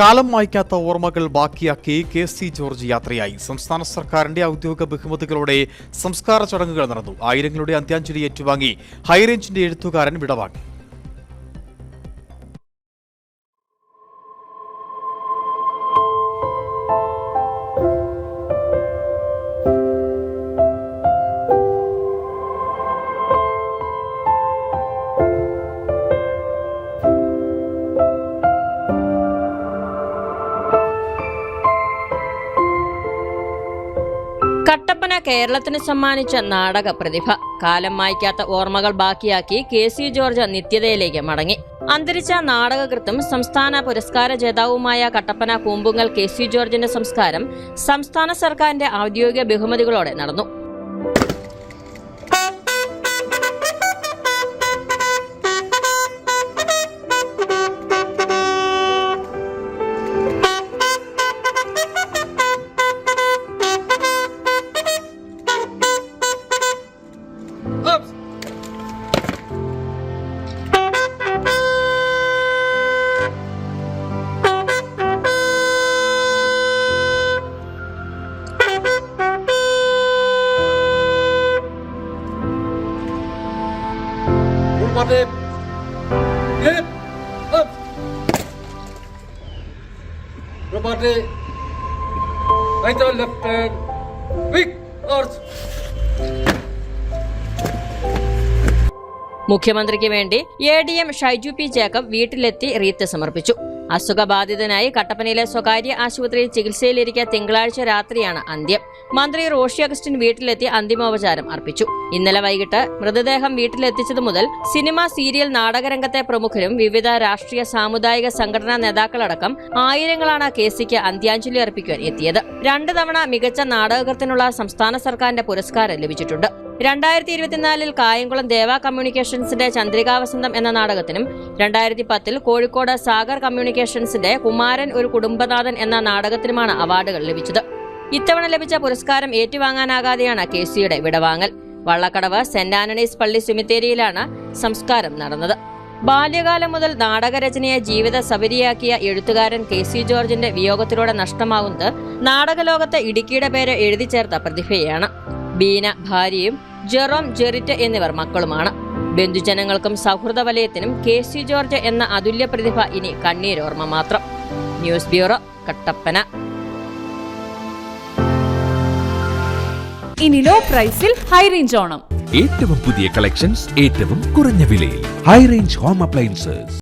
കാലം മായ്ക്കാത്ത ഓർമ്മകൾ ബാക്കിയാക്കി കെ സി ജോർജ് യാത്രയായി. സംസ്ഥാന സർക്കാരിന്റെ ഔദ്യോഗിക ബഹുമതികളോടെ സംസ്കാര ചടങ്ങുകൾ നടന്നു. ആയിരങ്ങളുടെ അന്ത്യാഞ്ജലി ഏറ്റുവാങ്ങി. ഹൈറേഞ്ചിന്റെ എഴുത്തുകാരൻ വിടവാങ്ങി. കട്ടപ്പന കേരളത്തിന് സമ്മാനിച്ച നാടക പ്രതിഭ. കാലം മായ്ക്കാത്ത ഓർമ്മകൾ ബാക്കിയാക്കി കെ സി ജോർജ് നിത്യതയിലേക്ക് മടങ്ങി. അന്തരിച്ച നാടകകൃത്തും സംസ്ഥാന പുരസ്കാര ജേതാവുമായ കട്ടപ്പന കൂമ്പുങ്ങൽ കെ സി ജോർജിന്റെ സംസ്കാരം സംസ്ഥാന സർക്കാരിന്റെ ഔദ്യോഗിക ബഹുമതികളോടെ നടന്നു. Full body. Right left hand. Big arch. മുഖ്യമന്ത്രിക്ക് വേണ്ടി A D M Shaiju P Jacob വീട്ടിലെത്തി റീത്ത് സമർപ്പിച്ചു അസുഖബാധിതനായി കട്ടപ്പനയിലെ സ്വകാര്യ ആശുപത്രിയിൽ ചികിത്സയിലിരിക്കെ തിങ്കളാഴ്ച രാത്രിയാണ് അന്ത്യം. മന്ത്രി റോഷി അഗസ്റ്റിൻ വീട്ടിലെത്തി അന്തിമോപചാരം അർപ്പിച്ചു. ഇന്നലെ വൈകിട്ട് മൃതദേഹം വീട്ടിലെത്തിച്ചതു മുതൽ സിനിമ സീരിയൽ നാടകരംഗത്തെ പ്രമുഖരും വിവിധ രാഷ്ട്രീയ സാമുദായിക സംഘടനാ നേതാക്കളടക്കം ആയിരങ്ങളാണ് കേസിക്ക് അന്ത്യാഞ്ജലി അർപ്പിക്കാൻ എത്തിയത്. രണ്ട് തവണ മികച്ച നാടകകൃത്തിനുള്ള സംസ്ഥാന സർക്കാരിന്റെ പുരസ്കാരം ലഭിച്ചിട്ടുണ്ട്. രണ്ടായിരത്തി ഇരുപത്തിനാലിൽ കായംകുളം ദേവ കമ്മ്യൂണിക്കേഷൻസിന്റെ ചന്ദ്രികാവസന്തം എന്ന നാടകത്തിനും രണ്ടായിരത്തി പത്തിൽ കോഴിക്കോട് സാഗർ കമ്മ്യൂണിക്കേഷൻസിന്റെ കുമാരൻ ഒരു കുടുംബനാഥൻ എന്ന നാടകത്തിനുമാണ് അവാർഡുകൾ ലഭിച്ചത്. ഇത്തവണ ലഭിച്ച പുരസ്കാരം ഏറ്റുവാങ്ങാനാകാതെയാണ് കെ സിയുടെ വിടവാങ്ങൽ. വള്ളക്കടവ് സെന്റ് ആന്റണീസ് പള്ളി സുമിത്തേരിയിലാണ് സംസ്കാരം നടന്നത്. ബാല്യകാലം മുതൽ നാടകരചനയെ ജീവിത സബരിയാക്കിയ എഴുത്തുകാരൻ കെ സി ജോർജിന്റെ വിയോഗത്തിലൂടെ നഷ്ടമാവുന്നത് നാടകലോകത്തെ ഇടുക്കിയുടെ പേര് എഴുതി ചേർത്ത പ്രതിഭയാണ്. ബീന ഭാര്യയും ജെറോം ജെറിറ്റ എന്നിവർ മക്കളുമാണ്. ബന്ധുജനങ്ങൾക്കും സൗഹൃദ വലയത്തിനും കെ സി ജോർജ് എന്ന അതുല്യ പ്രതിഭ ഇനി കണ്ണീരോർമ്മ മാത്രം. News bureau Kattappana. ഇനി ലോ പ്രൈസിൽ ഹൈ റേഞ്ച് ഓണം. ഏറ്റവും പുതിയ കളക്ഷൻസ് ഏറ്റവും കുറഞ്ഞ വിലയിൽ. High range home appliances